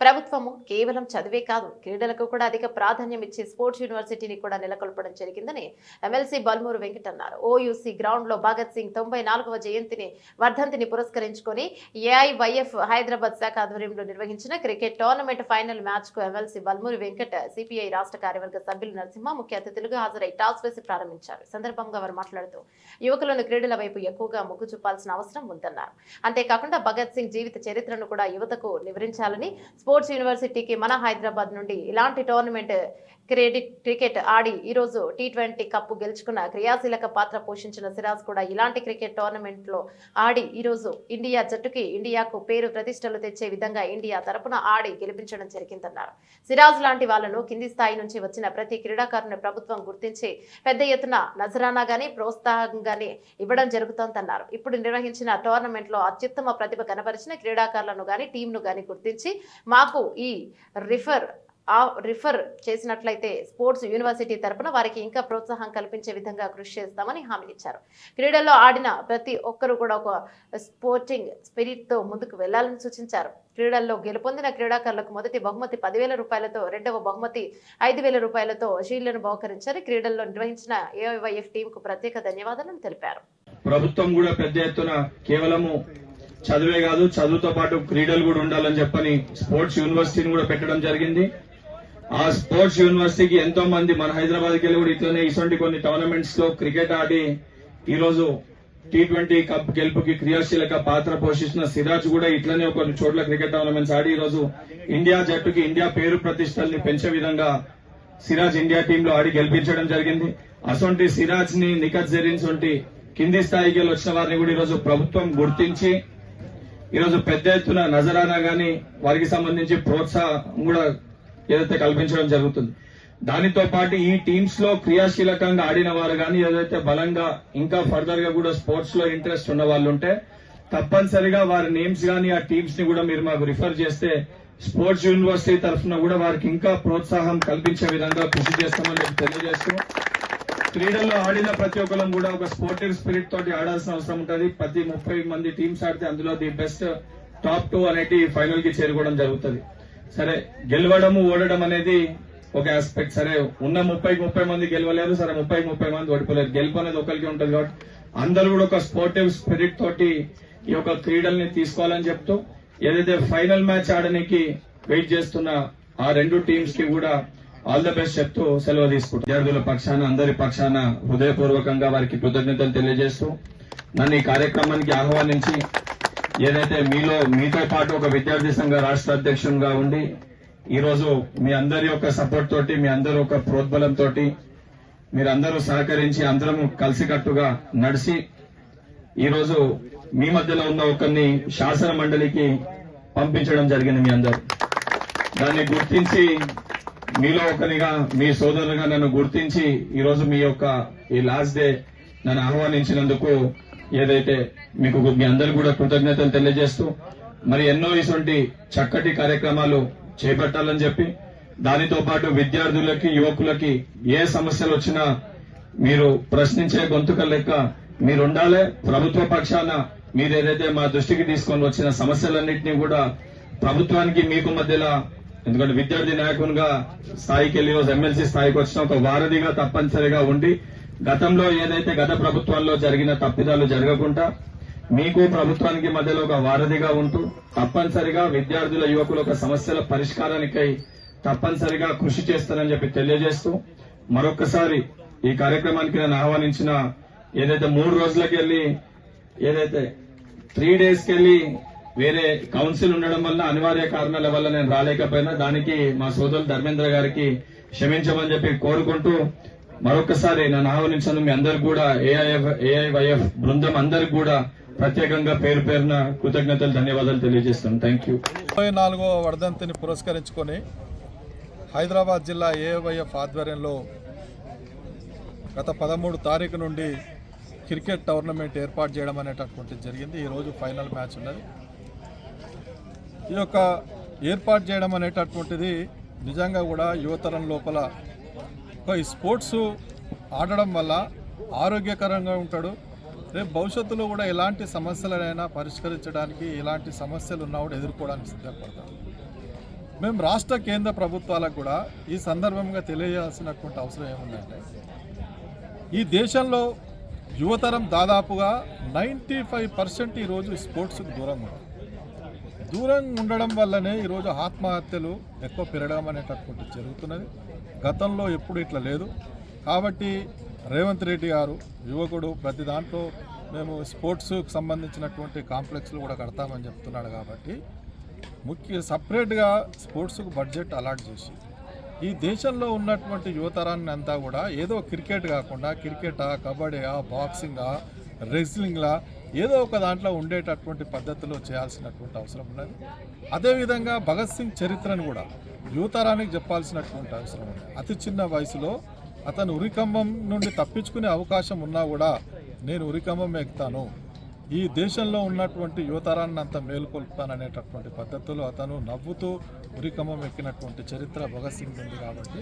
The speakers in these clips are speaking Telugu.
ప్రభుత్వము కేవలం చదివే కాదు క్రీడలకు కూడా అధిక ప్రాధాన్యం ఇచ్చి స్పోర్ట్స్ యూనివర్సిటీని కూడా నెలకొల్పడం జరిగిందని ఎమ్మెల్సీ బల్మూరు వెంకట్ అన్నారు. ఓయూసీ గ్రౌండ్లో భగత్ సింగ్ తొంభై నాలుగవ జయంతిని వర్ధంతిని పురస్కరించుకొని ఏఐవైఎఫ్ హైదరాబాద్ శాఖ ఆధ్వర్యంలో నిర్వహించిన క్రికెట్ టోర్నమెంట్ ఫైనల్ మ్యాచ్కు ఎమ్మెల్సీ బల్మూరు వెంకట్ సిపిఐ రాష్ట్ర కార్యవర్గ సభ్యులు నరసింహ ముఖ్య అతిథులుగా హాజరై టాస్ వేసి ప్రారంభించారు. సందర్భంగా వారు మాట్లాడుతూ యువకులను క్రీడల వైపు ఎక్కువగా మొగ్గు చూపాల్సిన అవసరం ఉందన్నారు. అంతేకాకుండా భగత్ సింగ్ జీవిత చరిత్రను కూడా యువతకు వివరించాలని స్పోర్ట్స్ యూనివర్సిటీకి మన హైదరాబాద్ నుండి ఇలాంటి టోర్నమెంట్ క్రెడిట్ క్రికెట్ ఆడి ఈరోజు టీ ట్వంటీ కప్పు గెలుచుకున్న క్రియాశీలక పాత్ర పోషించిన సిరాజ్ కూడా ఇలాంటి క్రికెట్ టోర్నమెంట్లో ఆడి ఈరోజు ఇండియా జట్టుకి ఇండియాకు పేరు ప్రతిష్టలు తెచ్చే విధంగా ఇండియా తరపున ఆడి గెలిపించడం జరిగిందన్నారు. సిరాజ్ లాంటి వాళ్ళను కింది స్థాయి నుంచి వచ్చిన ప్రతి క్రీడాకారుని ప్రభుత్వం గుర్తించి పెద్ద ఎత్తున నజరానా గాని ప్రోత్సాహం గాని ఇవ్వడం జరుగుతోందన్నారు. ఇప్పుడు నిర్వహించిన టోర్నమెంట్లో అత్యుత్తమ ప్రతిభ కనబరిచిన క్రీడాకారులను గాని టీంను గాని గుర్తించి మాకు ఈ రిఫర్ రిఫర్ చేసినట్లయితే స్పోర్ట్స్ యూనివర్సిటీ తరపున వారికి ఇంకా ప్రోత్సాహం కల్పించే విధంగా కృషి చేస్తామని హామీ ఇచ్చారు. క్రీడల్లో ఆడిన ప్రతి ఒక్కరూ కూడా ఒక స్పోర్టింగ్ స్పిరిట్తో ముందుకు వెళ్ళాలని సూచించారు. క్రీడల్లో గెలుపొందిన క్రీడాకారులకు మొదటి బహుమతి పదివేల రూపాయలతో రెండవ బహుమతి ఐదు వేల రూపాయలతో షీల్డ్లను బహుకరించారు. క్రీడల్లో నిర్వహించిన ఏఐవైఎఫ్ టీంకు ప్రత్యేక ధన్యవాదాలను తెలిపారు. ప్రభుత్వం కూడా పెద్ద ఎత్తున కేవలము చదువే కాదు చదువుతో పాటు క్రీడలు కూడా ఉండాలని చెప్పని స్పోర్ట్స్ యూనివర్సిటీని కూడా పెట్టడం జరిగింది. ఆ స్పోర్ట్స్ యూనివర్సిటీకి ఎంతో మంది మన హైదరాబాద్కి వెళ్ళి కూడా ఇట్లనే ఇటువంటి కొన్ని టోర్నమెంట్స్లో క్రికెట్ ఆడి ఈ రోజు టీ ట్వంటీ కప్ గెలుపుకి క్రియాశీలక పాత్ర పోషిస్తున్న సిరాజ్ కూడా ఇట్లనే కొన్ని చోట్ల క్రికెట్ టోర్నమెంట్స్ ఆడి ఈ రోజు ఇండియా జట్టుకి ఇండియా పేరు ప్రతిష్టల్ని పెంచే విధంగా సిరాజ్ ఇండియా టీమ్లో ఆడి గెలిపించడం జరిగింది. అసొంటి సిరాజ్ని నిఖత్ జరీన్ వంటి కింది స్థాయికి వచ్చిన వారిని కూడా ఈరోజు ప్రభుత్వం గుర్తించి ఈరోజు పెద్ద ఎత్తున నజరానా కానీ వారికి సంబంధించి ప్రోత్సాహం కూడా ఏదైతే కల్పించడం జరుగుతుంది. దానితో పాటు ఈ టీమ్స్లో క్రియాశీలకంగా ఆడిన వారు కానీ ఏదైతే బలంగా ఇంకా ఫర్దర్గా కూడా స్పోర్ట్స్లో ఇంట్రెస్ట్ ఉన్న వాళ్ళు ఉంటే తప్పనిసరిగా వారి నేమ్స్ కానీ ఆ టీమ్స్ని కూడా మీరు మాకు రిఫర్ చేస్తే స్పోర్ట్స్ యూనివర్సిటీ తరఫున కూడా వారికి ఇంకా ప్రోత్సాహం కల్పించే విధంగా కృషి చేస్తామని చెప్పి తెలియజేస్తూ క్రీడల్లో ఆడిన ప్రతి ఒక్కరం కూడా ఒక స్పోర్టివ్ స్పిరిట్ తోటి ఆడాల్సిన అవసరం ఉంటుంది. ప్రతి ముప్పై మంది టీమ్స్ ఆడితే అందులో ది బెస్ట్ టాప్ టూ అనేటి ఫైనల్కి చేరుకోవడం జరుగుతుంది. సరే గెలవడము ఓడడం అనేది ఒక ఆస్పెక్ట్. సరే ఉన్న ముప్పై ముప్పై మంది గెలవలేరు. సరే ముప్పై ముప్పై మంది ఓడిపోలేరు. గెలుపు అనేది ఒకరికి ఉంటుంది కాబట్టి అందరూ కూడా ఒక స్పోర్టివ్ స్పిరిట్ తోటి ఈ యొక్క క్రీడల్ని తీసుకోవాలని చెప్తూ ఏదైతే ఫైనల్ మ్యాచ్ ఆడడానికి వెయిట్ చేస్తున్న ఆ రెండు టీమ్స్కి కూడా ఆల్ ద బెస్ట్ చెప్తూ సెలవు తీసుకుంటాం. విద్యార్థుల పక్షాన అందరి పక్షాన హృదయపూర్వకంగా వారికి కృతజ్ఞతలు తెలియజేస్తూ నన్ను ఈ కార్యక్రమానికి ఆహ్వానించి ఏదైతే మీలో మీతో పాటు ఒక విద్యార్థి సంఘ రాష్ట్ర అధ్యక్షునిగా ఉండి ఈ రోజు మీ అందరి యొక్క సపోర్ట్ తోటి మీ అందరి యొక్క ప్రోద్బలం తోటి మీరందరూ సహకరించి అందరం కలిసికట్టుగా నడిచి ఈ రోజు మీ మధ్యలో ఉన్న ఒకరిని శాసన మండలికి పంపించడం జరిగింది మీ అందరూ. దాన్ని గుర్తించి మీలో ఒకరిగా మీ సోదరుగా నన్ను గుర్తించి ఈరోజు మీ యొక్క ఈ లాస్ట్ డే నన్ను ఆహ్వానించినందుకు ఏదైతే మీకు మీ అందరు కూడా కృతజ్ఞతలు తెలియజేస్తూ మరి ఎన్నో ఇటువంటి చక్కటి కార్యక్రమాలు చేపట్టాలని చెప్పి దానితో పాటు విద్యార్థులకి యువకులకి ఏ సమస్యలు వచ్చినా మీరు ప్రశ్నించే గొంతుక లెక్క మీరుండాలి. ప్రభుత్వ పక్షాన మీరు ఏదైతే మా దృష్టికి తీసుకొని వచ్చిన సమస్యలన్నింటినీ కూడా ప్రభుత్వానికి మీకు మధ్యలో ఎందుకంటే విద్యార్థి నాయకునిగా స్థాయికి వెళ్ళి రోజు ఎమ్మెల్సీ స్థాయికి వచ్చిన ఒక వారధిగా తప్పనిసరిగా ఉండి గతంలో ఏదైతే గత ప్రభుత్వాల్లో జరిగిన తప్పిదాలు జరగకుండా మీకు ప్రభుత్వానికి మధ్యలో ఒక వారధిగా ఉంటూ తప్పనిసరిగా విద్యార్థుల యువకుల ఒక సమస్యల పరిష్కారానికై తప్పనిసరిగా కృషి చేస్తానని చెప్పి తెలియజేస్తూ మరొకసారి ఈ కార్యక్రమానికి నేను ఆహ్వానించిన ఏదైతే మూడు రోజులకి వెళ్ళి ఏదైతే త్రీ డేస్కి వెళ్ళి వేరే కౌన్సిల్ ఉండడం వల్ల అనివార్య కారణాల వల్ల నేను రాలేకపోయినా దానికి మా సోదరులు ధర్మేంద్ర గారికి క్షమించమని చెప్పి కోరుకుంటూ మరొకసారి నన్ను ఆహ్వానించను మీ అందరు కూడా ఏఐఎఫ్ ఏఐవైఎఫ్ బృందం అందరికి కూడా ప్రత్యేకంగా పేరు పేరున కృతజ్ఞతలు ధన్యవాదాలు తెలియజేస్తాను థ్యాంక్ యూ ముప్పై నాలుగో వర్ధంతిని పురస్కరించుకొని హైదరాబాద్ జిల్లా ఏఐవైఎఫ్ ఆధ్వర్యంలో గత పదమూడు తారీఖు నుండి క్రికెట్ టోర్నమెంట్ ఏర్పాటు చేయడం అనేటటువంటిది జరిగింది. ఈరోజు ఫైనల్ మ్యాచ్ ఉన్నది. ఈ యొక్క ఏర్పాటు చేయడం అనేటటువంటిది నిజంగా కూడా యువతరం లోపల ఈ స్పోర్ట్స్ ఆడడం వల్ల ఆరోగ్యకరంగా ఉంటాడు. రేపు భవిష్యత్తులో కూడా ఎలాంటి సమస్యలనైనా పరిష్కరించడానికి ఎలాంటి సమస్యలు ఉన్నా కూడా ఎదుర్కోవడానికి సిద్ధపడతాం. మేము రాష్ట్ర కేంద్ర ప్రభుత్వాలకు కూడా ఈ సందర్భంగా తెలియజేయాల్సినటువంటి అవసరం ఏముందంటే ఈ దేశంలో యువతరం దాదాపుగా నైంటీ ఫైవ్ పర్సెంట్ ఈరోజు స్పోర్ట్స్కి దూరంగా ఉంది. దూరంగా ఉండడం వల్లనే ఈరోజు ఆత్మహత్యలు ఎక్కువ పెరగడం అనేటటువంటి జరుగుతున్నది. గతంలో ఎప్పుడు ఇట్లా లేదు. కాబట్టి రేవంత్ రెడ్డి గారు యువకుడు ప్రతి దాంట్లో మేము స్పోర్ట్స్కి సంబంధించినటువంటి కాంప్లెక్స్లు కూడా కడతామని చెప్తున్నాడు కాబట్టి ముఖ్య సపరేట్గా స్పోర్ట్స్కు బడ్జెట్ అలాట్ చేసి ఈ దేశంలో ఉన్నటువంటి యువతరాన్ని అంతా కూడా ఏదో క్రికెట్ కాకుండా క్రికెటా కబడ్డీయా బాక్సింగా రెజ్లింగ్లా ఏదో ఒక దాంట్లో ఉండేటటువంటి పద్ధతిలో చేయాల్సినటువంటి అవసరం ఉన్నది. అదేవిధంగా భగత్ సింగ్ చరిత్రను కూడా యువతరానికి చెప్పాల్సినటువంటి అవసరం ఉంది అతి చిన్న వయసులో అతను ఉరికంబం నుండి తప్పించుకునే అవకాశం ఉన్నా కూడా నేను ఉరికంబం ఎక్కుతాను. ఈ దేశంలో ఉన్నటువంటి యువతరాన్ని అంత మేలుకొల్పుతాననేటటువంటి పద్ధతిలో అతను నవ్వుతూ ఉరికంబం ఎక్కినటువంటి చరిత్ర భగత్ సింగ్ ఉంది కాబట్టి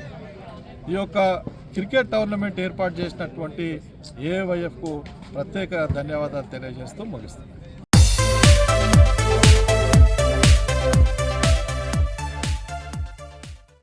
ఈ యొక్క క్రికెట్ టోర్నమెంట్ ఏర్పాటు చేసినటువంటి ఏవైఎఫ్కు ప్రత్యేక ధన్యవాదాలు తెలియజేస్తూ ముగిస్తున్నాను.